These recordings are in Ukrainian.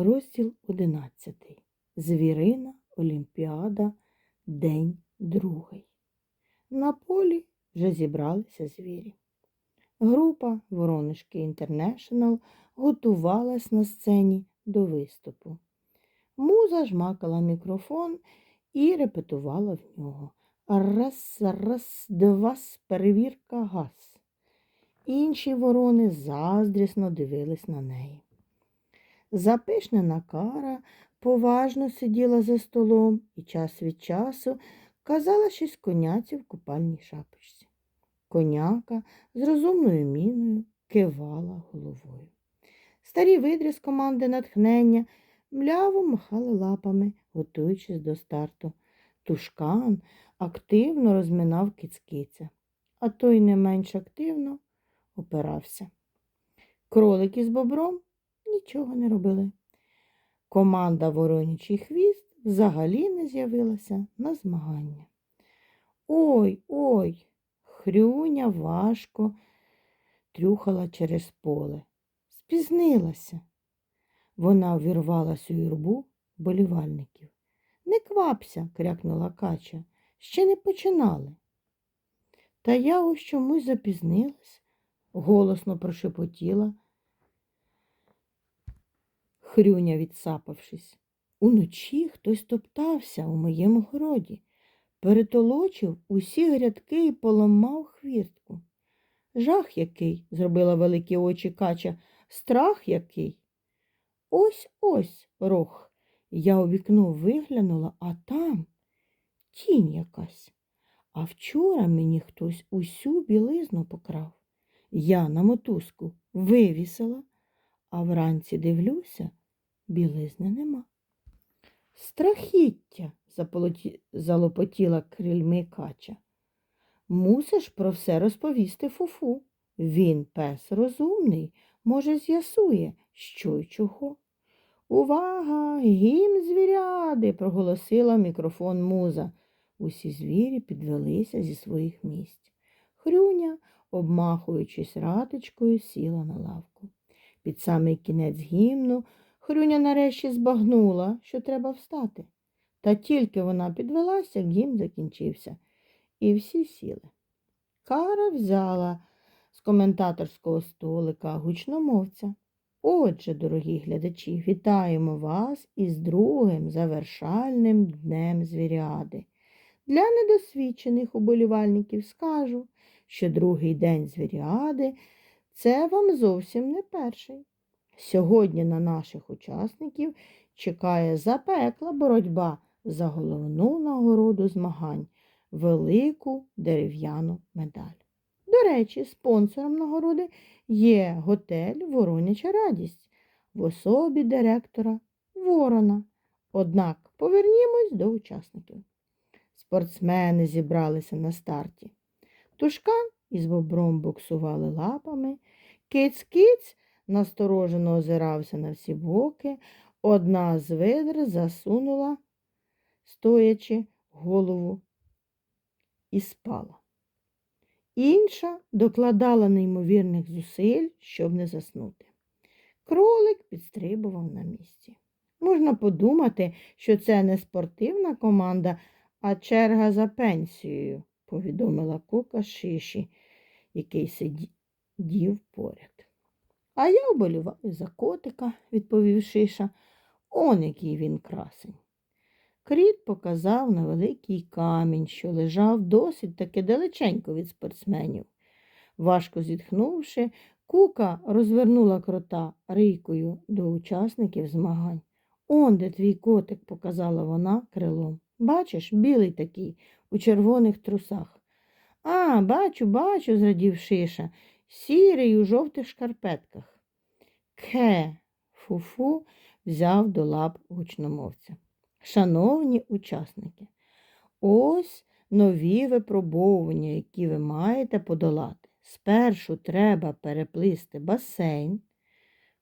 Розділ 11. Звірина Олімпіада. День другий. На полі вже зібралися звірі. Група Воронежки Інтернешнл готувалась на сцені до виступу. Муза жмакала мікрофон і репетувала в нього. Раз, раз, два, перевірка, газ. Інші ворони заздрісно дивились на неї. Запишнена кара поважно сиділа за столом і час від часу казала щось коняці в купальній шапочці. Коняка з розумною міною кивала головою. Старі видрі з команди натхнення мляво махали лапами, готуючись до старту. Тушкан активно розминав кицькиця, а той не менш активно опирався. Кролики з бобром нічого не робили. Команда Воронячий хвіст взагалі не з'явилася на змагання. Ой, ой, хрюня важко трюхала через поле. Спізнилася. Вона вірвалась у юрбу болівальників. Не квапся, крякнула кача, ще не починали. Та я ось чомусь запізнилась, голосно прошепотіла. Хрюня відсапавшись. Уночі хтось топтався у моєму городі, перетолочив усі грядки і поламав хвіртку. Жах який, зробила великі очі кача, страх який. Ось ось рох. Я у вікно виглянула, а там тінь якась. А вчора мені хтось усю білизну покрав. Я на мотузку вивісила, а вранці дивлюся, білизни нема. Страхіття, залопотіла крильми кача. Мусиш про все розповісти фуфу. Він пес розумний, може, з'ясує, що й чого. Увага, гімн звіряди, проголосила мікрофон муза. Усі звірі підвелися зі своїх місць. Хрюня, обмахуючись ратичкою, сіла на лавку. Під самий кінець гімну Хрюня нарешті збагнула, що треба встати. Та тільки вона підвелася, гімн закінчився, і всі сіли. Кара взяла з коментаторського столика гучномовця. Отже, дорогі глядачі, вітаємо вас із другим завершальним днем звіряди. Для недосвідчених уболівальників скажу, що другий день звіряди це вам зовсім не перший. Сьогодні на наших учасників чекає запекла боротьба за головну нагороду змагань велику дерев'яну медаль. До речі, спонсором нагороди є готель Вороняча Радість в особі директора Ворона. Однак повернімось до учасників. Спортсмени зібралися на старті. Тушкан із бобром боксували лапами, киць-киць насторожено озирався на всі боки, одна з видр засунула, стоячи голову, і спала. Інша докладала неймовірних зусиль, щоб не заснути. Кролик підстрибував на місці. Можна подумати, що це не спортивна команда, а черга за пенсією, повідомила кука шиші, який сидів поряд. А я вболіваю за котика, відповів Шиша. Он який він красень. Кріт показав на великий камінь, що лежав досить таки далеченько від спортсменів. Важко зітхнувши, кука розвернула крота рийкою до учасників змагань. Он де твій котик, показала вона крилом. Бачиш, білий такий, у червоних трусах. А, бачу, бачу, зрадів Шиша сірий у жовтих шкарпетках. Ке, фуфу взяв до лап гучномовця. Шановні учасники, ось нові випробовування, які ви маєте подолати. Спершу треба переплисти басейн.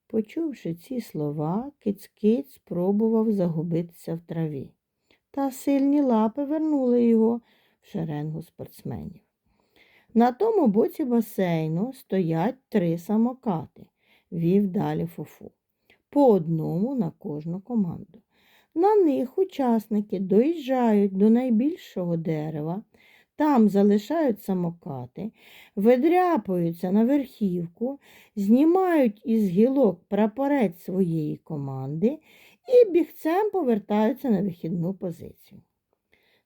Почувши ці слова, киць-киць спробував загубитися в траві. Та сильні лапи вернули його в шеренгу спортсменів. На тому боці басейну стоять три самокати, вів далі фуфу. по одному на кожну команду. На них учасники доїжджають до найбільшого дерева, там залишають самокати, видряпуються на верхівку, знімають із гілок прапорець своєї команди і бігцем повертаються на вихідну позицію.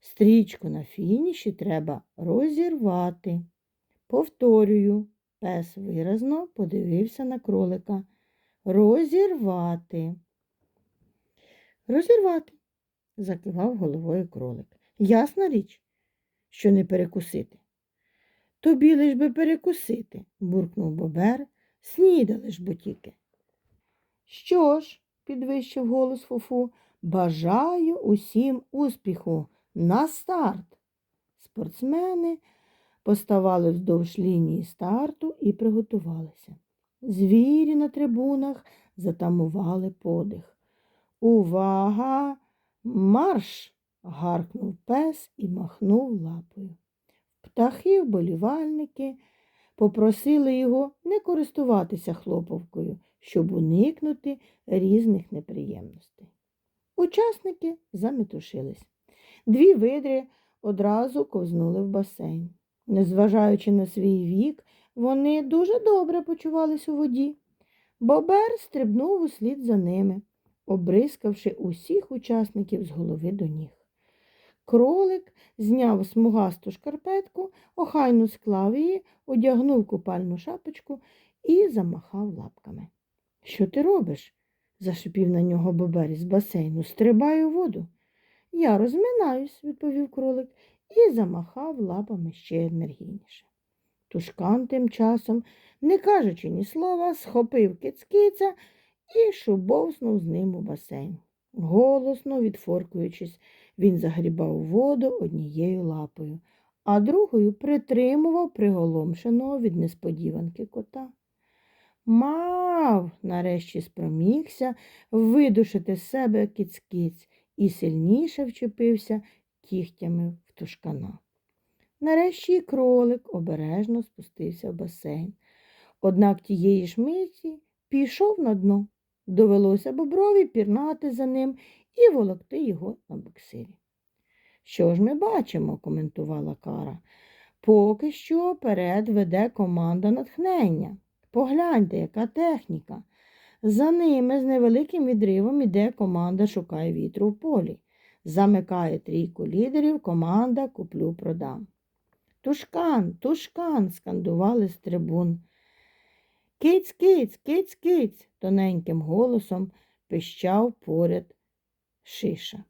Стрічку на фініші треба розірвати. Повторюю, пес виразно подивився на кролика. Розірвати. Розірвати, закивав головою кролик. Ясна річ, що не перекусити. Тобі лиш би перекусити, буркнув бобер, снідали ж бо тільки. Що ж, підвищив голос Фуфу, бажаю усім успіху. На старт. Спортсмени поставали вздовж лінії старту і приготувалися. Звірі на трибунах затамували подих. Увага! Марш! гаркнув пес і махнув лапою. Птахи, вболівальники попросили його не користуватися хлоповкою, щоб уникнути різних неприємностей. Учасники заметушились. Дві видри одразу ковзнули в басейн. Незважаючи на свій вік, вони дуже добре почувались у воді. Бобер стрибнув услід за ними, обрискавши усіх учасників з голови до ніг. Кролик зняв смугасту шкарпетку, охайно склав її, одягнув купальну шапочку і замахав лапками. Що ти робиш? зашипів на нього бобер із басейну. Стрибай у воду. Я розминаюсь, відповів кролик і замахав лапами ще енергійніше. Тушкан тим часом, не кажучи ні слова, схопив кицькиця і шубовснув з ним у басейн. Голосно відфоркуючись, він загрібав воду однією лапою, а другою притримував приголомшеного від несподіванки кота. Мав, нарешті спромігся видушити з себе кицькиць і сильніше вчепився кігтями в тушкана. Нарешті і кролик обережно спустився в басейн. Однак тієї ж миті пішов на дно. Довелося боброві пірнати за ним і волокти його на буксирі. Що ж ми бачимо, коментувала Кара. Поки що перед веде команда натхнення. Погляньте, яка техніка. За ними з невеликим відривом іде команда Шукає вітру в полі. Замикає трійку лідерів команда Куплю продам. Тушкан, тушкан, скандували з трибун. Киць, киць, киць, киць, тоненьким голосом пищав поряд шиша.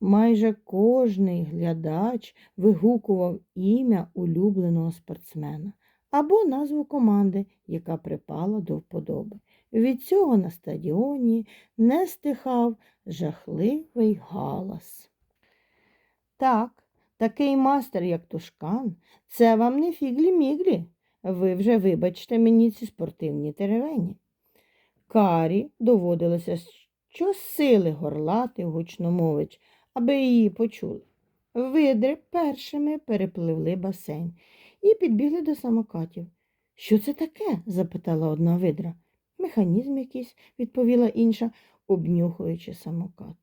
Майже кожний глядач вигукував ім'я улюбленого спортсмена або назву команди, яка припала до вподоби. Від цього на стадіоні не стихав жахливий галас. Так, такий мастер, як Тушкан, це вам не фіглі-міглі. Ви вже вибачте мені ці спортивні теревені. Карі доводилося щосили горлати гучномович, аби її почули. Видри першими перепливли басейн і підбігли до самокатів. Що це таке? запитала одна видра. Механізм якийсь, відповіла інша, обнюхуючи самокат.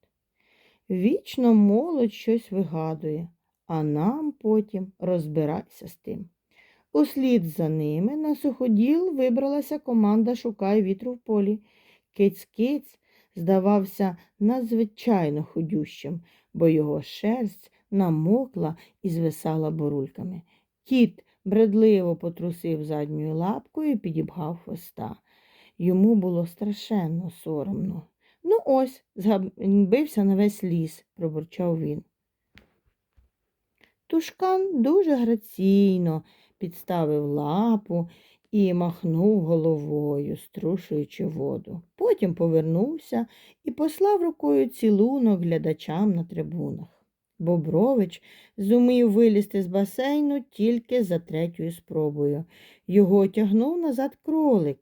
Вічно молодь щось вигадує, а нам потім розбирайся з тим. Услід за ними на суходіл вибралася команда Шукай вітру в полі. Киць-киць здавався надзвичайно худющим, бо його шерсть намокла і звисала бурульками. Кіт бредливо потрусив задньою лапкою і підібгав хвоста. Йому було страшенно соромно. Ну, ось, зганбився на весь ліс, пробурчав він. Тушкан дуже граційно підставив лапу і махнув головою, струшуючи воду. Потім повернувся і послав рукою цілунок глядачам на трибунах. Бобрович зумів вилізти з басейну тільки за третьою спробою. Його тягнув назад кролик,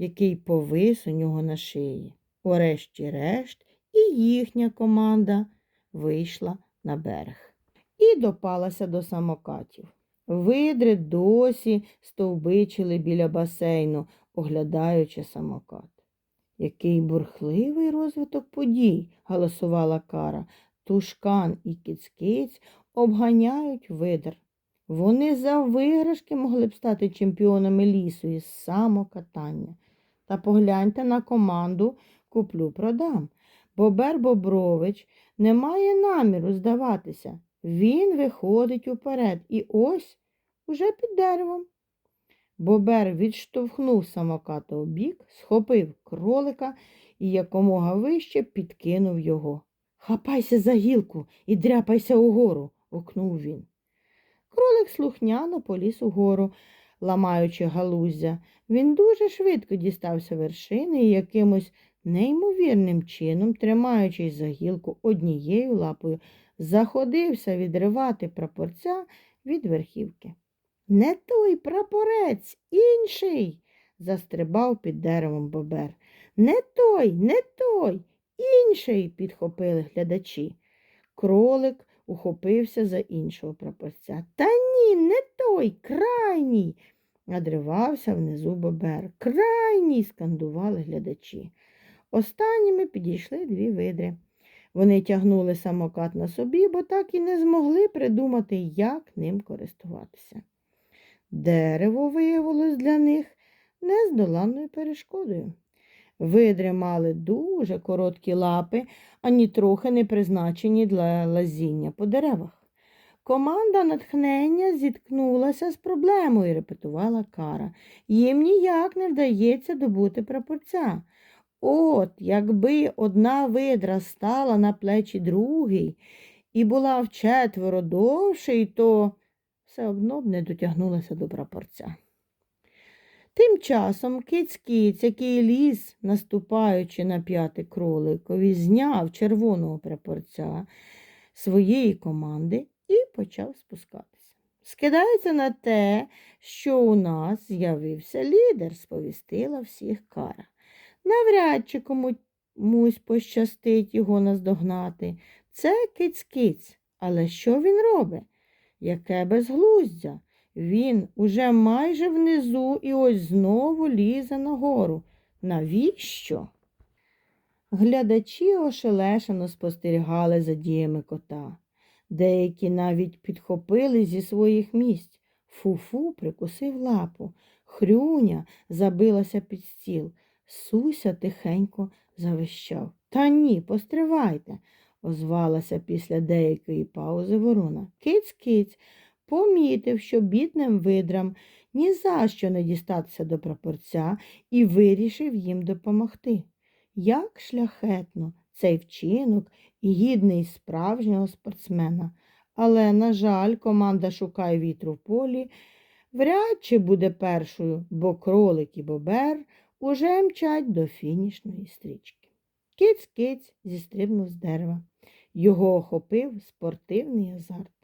який повис у нього на шиї. Урешті-решт і їхня команда вийшла на берег і допалася до самокатів. Видри досі стовбичили біля басейну, оглядаючи самокат. Який бурхливий розвиток подій, голосувала Кара. Тушкан і кіцкиць обганяють видр. Вони за виграшки могли б стати чемпіонами лісу із самокатання. Та погляньте на команду куплю продам. Бобер Бобрович не має наміру здаватися. Він виходить уперед і ось уже під деревом. Бобер відштовхнув самоката у бік, схопив кролика і якомога вище підкинув його. Хапайся за гілку і дряпайся угору, окнув він. Кролик слухняно поліз угору, ламаючи галуздя. Він дуже швидко дістався вершини і якимось неймовірним чином, тримаючись за гілку однією лапою, заходився відривати прапорця від верхівки. Не той прапорець, інший, застрибав під деревом бобер. Не той, не той, інший, підхопили глядачі. Кролик ухопився за іншого прапорця. Та ні, не той, крайній. Надривався внизу бобер. Крайній, скандували глядачі. Останніми підійшли дві видри. Вони тягнули самокат на собі, бо так і не змогли придумати, як ним користуватися. Дерево виявилось для них нездоланною перешкодою. Видри мали дуже короткі лапи, ані трохи не призначені для лазіння по деревах. Команда натхнення зіткнулася з проблемою, репетувала Кара. Їм ніяк не вдається добути прапорця. От, якби одна видра стала на плечі другій і була вчетверо довший, то все одно б не дотягнулася до прапорця. Тим часом киць-киць, який ліз, наступаючи на п'яти кроликові, зняв червоного прапорця своєї команди і почав спускатися. Скидається на те, що у нас з'явився лідер, сповістила всіх кара. Навряд чи комусь пощастить його наздогнати. Це киць-киць. Але що він робить? Яке безглуздя? Він уже майже внизу і ось знову лізе нагору. Навіщо? Глядачі ошелешено спостерігали за діями кота. Деякі навіть підхопили зі своїх місць. Фуфу прикусив лапу. Хрюня забилася під стіл. Суся тихенько завищав. Та ні, постривайте, озвалася після деякої паузи ворона. Киць, киць, помітив, що бідним видрам ні за що не дістатися до прапорця і вирішив їм допомогти. Як шляхетно цей вчинок і гідний справжнього спортсмена. Але, на жаль, команда шукає вітру в полі, вряд чи буде першою, бо кролик і бобер уже мчать до фінішної стрічки. Киць-киць зістрибнув з дерева. Його охопив спортивний азарт.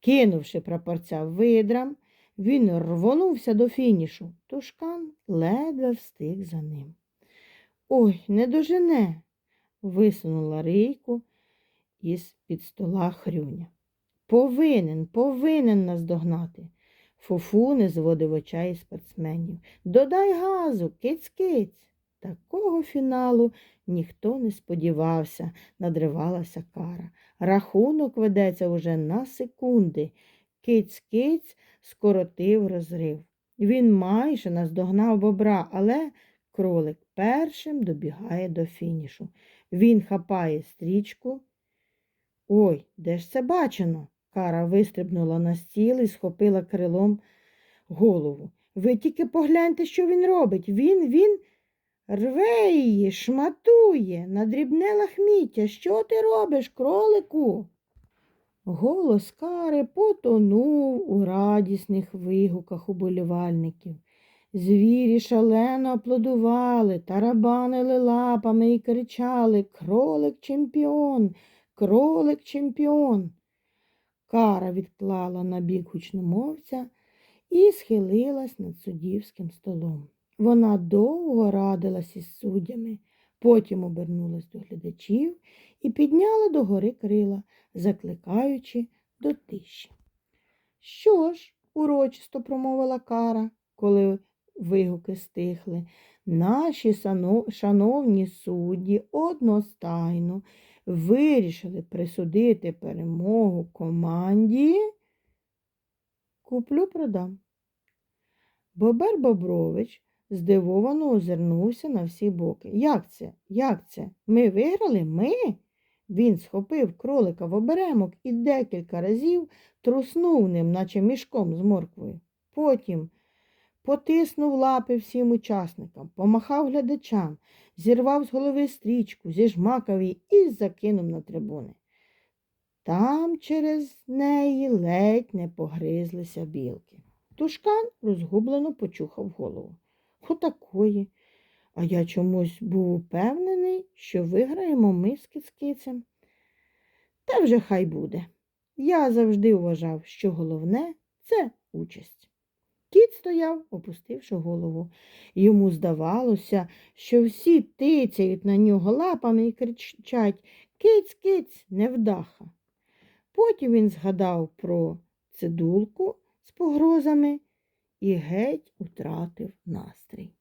Кинувши прапорця видрам, він рвонувся до фінішу. Тушкан ледве встиг за ним. Ой, не дожене, висунула рийку із під стола хрюня. Повинен, повинен наздогнати. Фуфу не зводив очей спортсменів. Додай газу, киць-киць. Такого фіналу ніхто не сподівався, надривалася кара. Рахунок ведеться уже на секунди. Киць-киць скоротив розрив. Він майже наздогнав бобра, але кролик першим добігає до фінішу. Він хапає стрічку. Ой, де ж це бачено? Кара вистрибнула на стіл і схопила крилом голову. Ви тільки погляньте, що він робить. Він, він рве її, шматує, на дрібне лахміття. Що ти робиш, кролику? Голос Кари потонув у радісних вигуках уболівальників. Звірі шалено аплодували, тарабанили лапами і кричали Кролик чемпіон, кролик чемпіон. Кара відклала на бік гучномовця і схилилась над суддівським столом. Вона довго радилась із суддями, потім обернулась до глядачів і підняла догори крила, закликаючи до тиші. Що ж, урочисто промовила Кара, коли вигуки стихли. Наші шановні судді одностайно вирішили присудити перемогу команді. Куплю продам. Бобер Бобрович здивовано озирнувся на всі боки. Як це? Як це? Ми виграли? Ми? Він схопив кролика в оберемок і декілька разів труснув ним, наче мішком з морквою. Потім потиснув лапи всім учасникам, помахав глядачам, зірвав з голови стрічку, зіжмакав її і закинув на трибуни. Там через неї ледь не погризлися білки. Тушкан розгублено почухав голову. Отакої. А я чомусь був упевнений, що виграємо ми з кицькицем. Та вже хай буде. Я завжди вважав, що головне це участь. Кіт стояв, опустивши голову. Йому здавалося, що всі тицяють на нього лапами і кричать Киць, киць, невдаха. Потім він згадав про цидулку з погрозами і геть утратив настрій.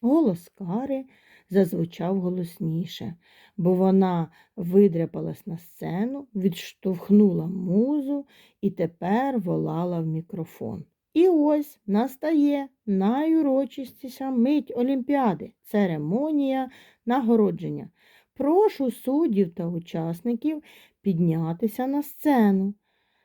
Голос Кари зазвучав голосніше, бо вона видряпалась на сцену, відштовхнула музу і тепер волала в мікрофон. І ось настає найурочистіша мить Олімпіади церемонія нагородження. Прошу суддів та учасників піднятися на сцену.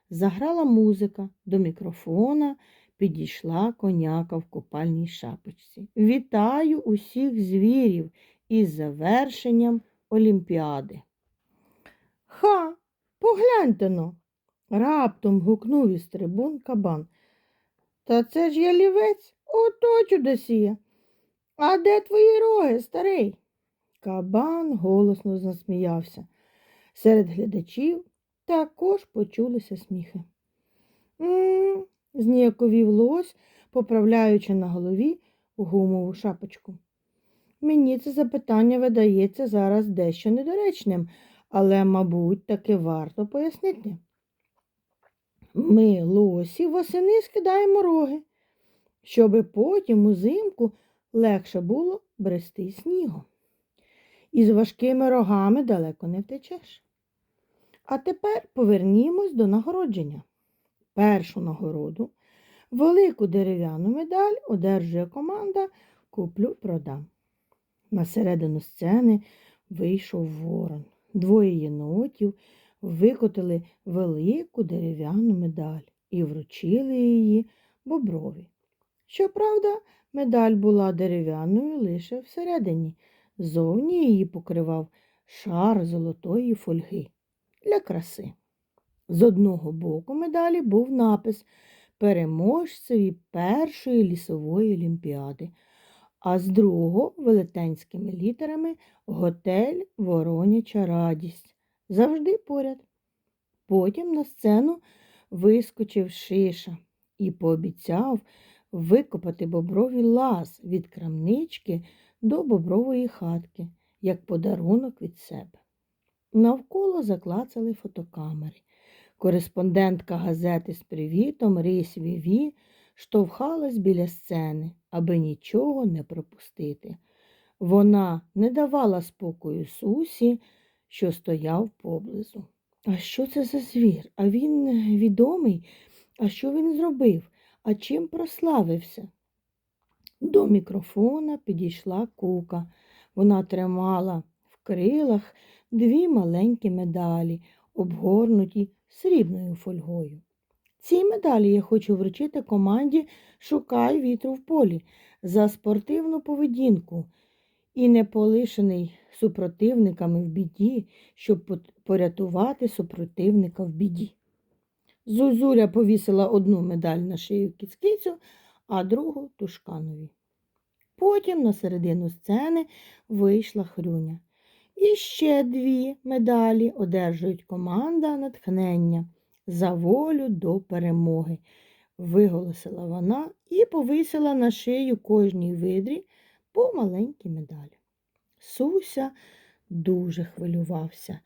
Заграла музика до мікрофона підійшла коняка в купальній шапочці. Вітаю усіх звірів із завершенням Олімпіади. Ха, погляньте но. Раптом гукнув із трибун кабан. Та це ж ялівець, ото чудосія. А де твої роги, старий? Кабан голосно засміявся. Серед глядачів також почулися сміхи. Зніяковів лось, поправляючи на голові гумову шапочку. Мені це запитання видається зараз дещо недоречним, але, мабуть, таки варто пояснити. Ми, лосі, восени скидаємо роги, щоби потім узимку легше було брести снігом. Із важкими рогами далеко не втечеш. А тепер повернімось до нагородження. Першу нагороду, велику дерев'яну медаль одержує команда Куплю продам. На середину сцени вийшов ворон. Двоє єнотів викотили велику дерев'яну медаль і вручили її боброві. Щоправда, медаль була дерев'яною лише всередині. Зовні її покривав шар золотої фольги для краси. З одного боку медалі був напис переможцеві першої лісової олімпіади, а з другого велетенськими літерами Готель Вороняча Радість. Завжди поряд. Потім на сцену вискочив шиша і пообіцяв викопати боброві лаз від крамнички до бобрової хатки, як подарунок від себе. Навколо заклацали фотокамери. Кореспондентка газети з привітом Рись Віві штовхалась біля сцени, аби нічого не пропустити. Вона не давала спокою Сусі, що стояв поблизу. А що це за звір? А він відомий? А що він зробив? А чим прославився? До мікрофона підійшла кука. Вона тримала в крилах дві маленькі медалі, обгорнуті срібною фольгою. Ці медалі я хочу вручити команді Шукай вітру в полі за спортивну поведінку і не полишений супротивниками в біді, щоб порятувати супротивника в біді. Зузуля повісила одну медаль на шию кіцкицю, а другу тушканові. Потім на середину сцени вийшла хрюня. І ще дві медалі одержують команда натхнення за волю до перемоги, виголосила вона і повисила на шию кожній видрі по маленькій медалі. Суся дуже хвилювався.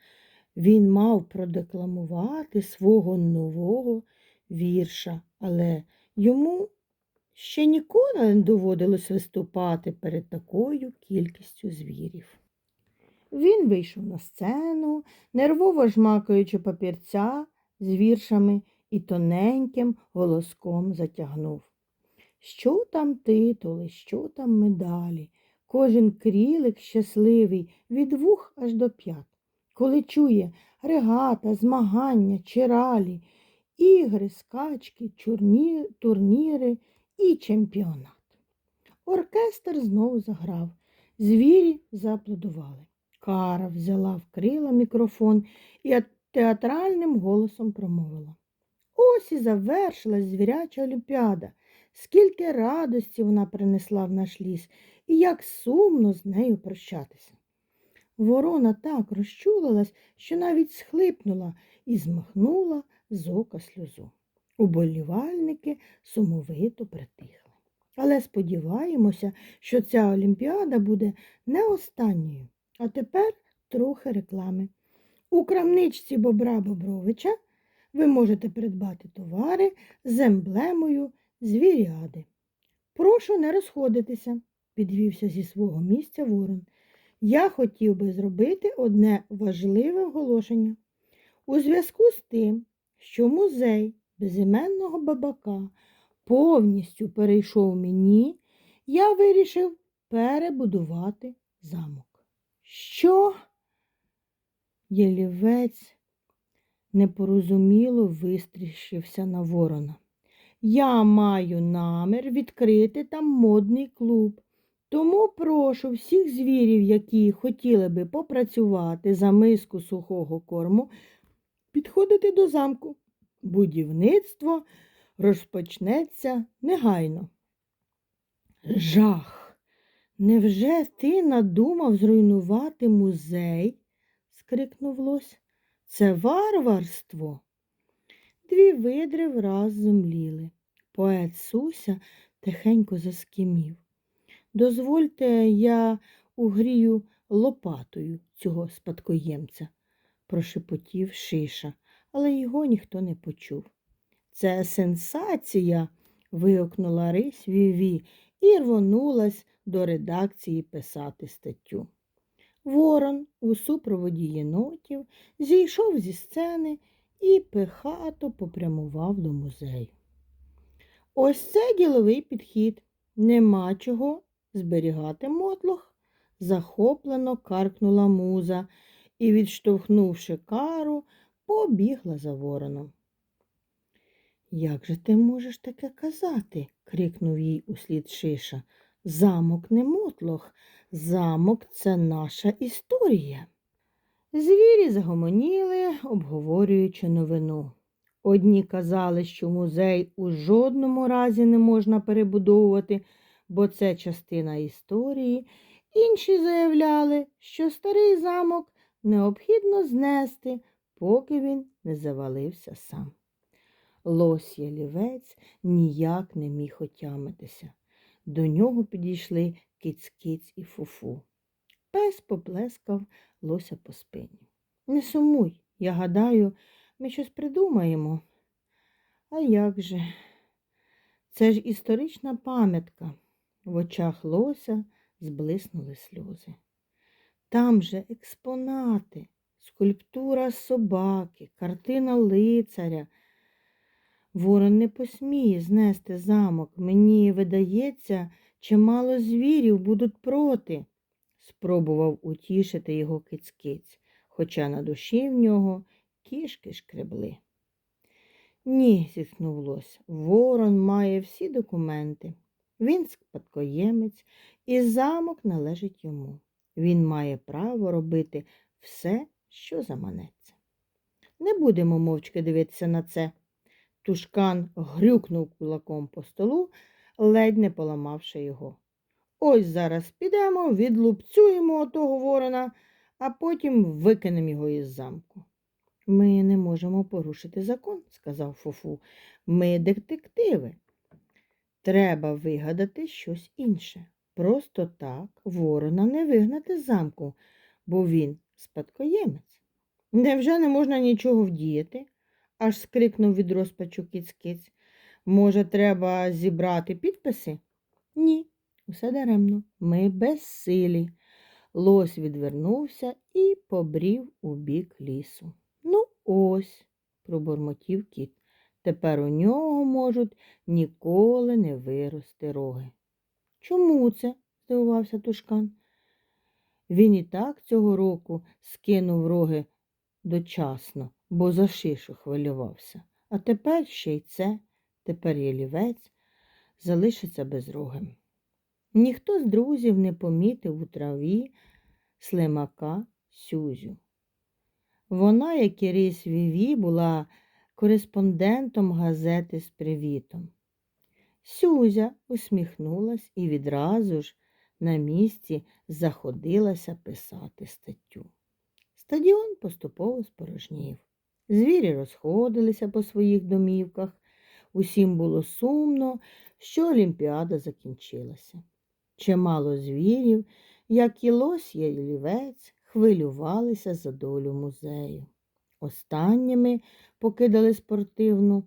Він мав продекламувати свого нового вірша, але йому Ще ніколи не доводилось виступати перед такою кількістю звірів. Він вийшов на сцену, нервово жмакаючи папірця з віршами і тоненьким голоском затягнув. Що там титули, що там медалі? Кожен крілик щасливий від вух аж до п'ят, коли чує регата, змагання, чиралі, ігри, скачки, чурні, турніри і чемпіонат. Оркестр знову заграв, звірі зааплодували. Кара взяла в крила мікрофон і театральним голосом промовила. Ось і завершилась звіряча олімпіада. Скільки радості вона принесла в наш ліс, і як сумно з нею прощатися. Ворона так розчулилась, що навіть схлипнула і змахнула з ока сльозу. Уболівальники сумовито притихли. Але сподіваємося, що ця олімпіада буде не останньою. А тепер трохи реклами. У крамничці Бобра Бобровича ви можете придбати товари з емблемою звіряди. Прошу не розходитися, підвівся зі свого місця ворон. Я хотів би зробити одне важливе оголошення. У зв'язку з тим, що музей безіменного бабака повністю перейшов мені, я вирішив перебудувати замок. Що? Єлівець непорозуміло вистрішився на ворона. Я маю намір відкрити там модний клуб. Тому прошу всіх звірів, які хотіли би попрацювати за миску сухого корму, підходити до замку. Будівництво розпочнеться негайно. Жах! Невже ти надумав зруйнувати музей? скрикнув лось. Це варварство. Дві видри враз зомліли. Поет Суся тихенько заскімів. Дозвольте, я угрію лопатою цього спадкоємця, прошепотів Шиша, але його ніхто не почув. Це сенсація. вигукнула Рись Віві і рвонулась до редакції писати статтю. Ворон у супроводі єнотів зійшов зі сцени і пихато попрямував до музею. Ось це діловий підхід. Нема чого зберігати мотлох, захоплено каркнула муза і, відштовхнувши кару, побігла за вороном. Як же ти можеш таке казати? крикнув їй услід Шиша. Замок не мотлох, замок це наша історія. Звірі загомоніли, обговорюючи новину. Одні казали, що музей у жодному разі не можна перебудовувати, бо це частина історії. Інші заявляли, що старий замок необхідно знести, поки він не завалився сам. Лось ялівець ніяк не міг отямитися. До нього підійшли киць-киць і фуфу. Пес поплескав лося по спині. Не сумуй, я гадаю, ми щось придумаємо. А як же? Це ж історична пам'ятка. В очах лося зблиснули сльози. Там же експонати, скульптура собаки, картина лицаря. Ворон не посміє знести замок. Мені видається, чимало звірів будуть проти, спробував утішити його кицькиць, хоча на душі в нього кішки шкребли. Ні, зітхнув лось, ворон має всі документи. Він спадкоємець, і замок належить йому. Він має право робити все, що заманеться. Не будемо мовчки дивитися на це. Тушкан грюкнув кулаком по столу, ледь не поламавши його. Ось зараз підемо, відлупцюємо отого ворона, а потім викинемо його із замку. Ми не можемо порушити закон, сказав Фуфу. Ми детективи. Треба вигадати щось інше. Просто так ворона не вигнати з замку, бо він спадкоємець. Невже не можна нічого вдіяти? Аж скрикнув від розпачу кіць-киць. Може, треба зібрати підписи? Ні, усе даремно. Ми безсилі. Лось відвернувся і побрів у бік лісу. Ну, ось, пробурмотів кіт. Тепер у нього можуть ніколи не вирости роги. Чому це? здивувався тушкан. Він і так цього року скинув роги дочасно, бо за шишу хвилювався. А тепер ще й це, тепер ялівець залишиться безрогим. Ніхто з друзів не помітив у траві слимака Сюзю. Вона, як і рись Віві, була кореспондентом газети з привітом. Сюзя усміхнулась і відразу ж на місці заходилася писати статтю. Стадіон поступово спорожнів. Звірі розходилися по своїх домівках. Усім було сумно, що Олімпіада закінчилася. Чимало звірів, як і лось і лівець, хвилювалися за долю музею. Останніми покидали спортивну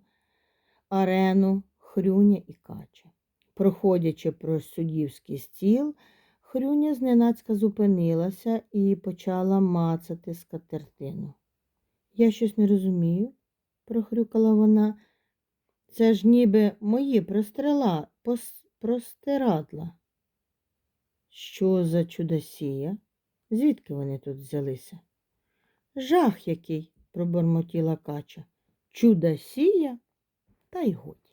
арену Хрюня і Кача. Проходячи про суддівський стіл, Хрюня зненацька зупинилася і почала мацати скатертину. Я щось не розумію, прохрюкала вона. Це ж ніби мої прострела, пос, простирадла. Що за чудосія? Звідки вони тут взялися? Жах який, пробормотіла кача. Чудосія? Та й годі.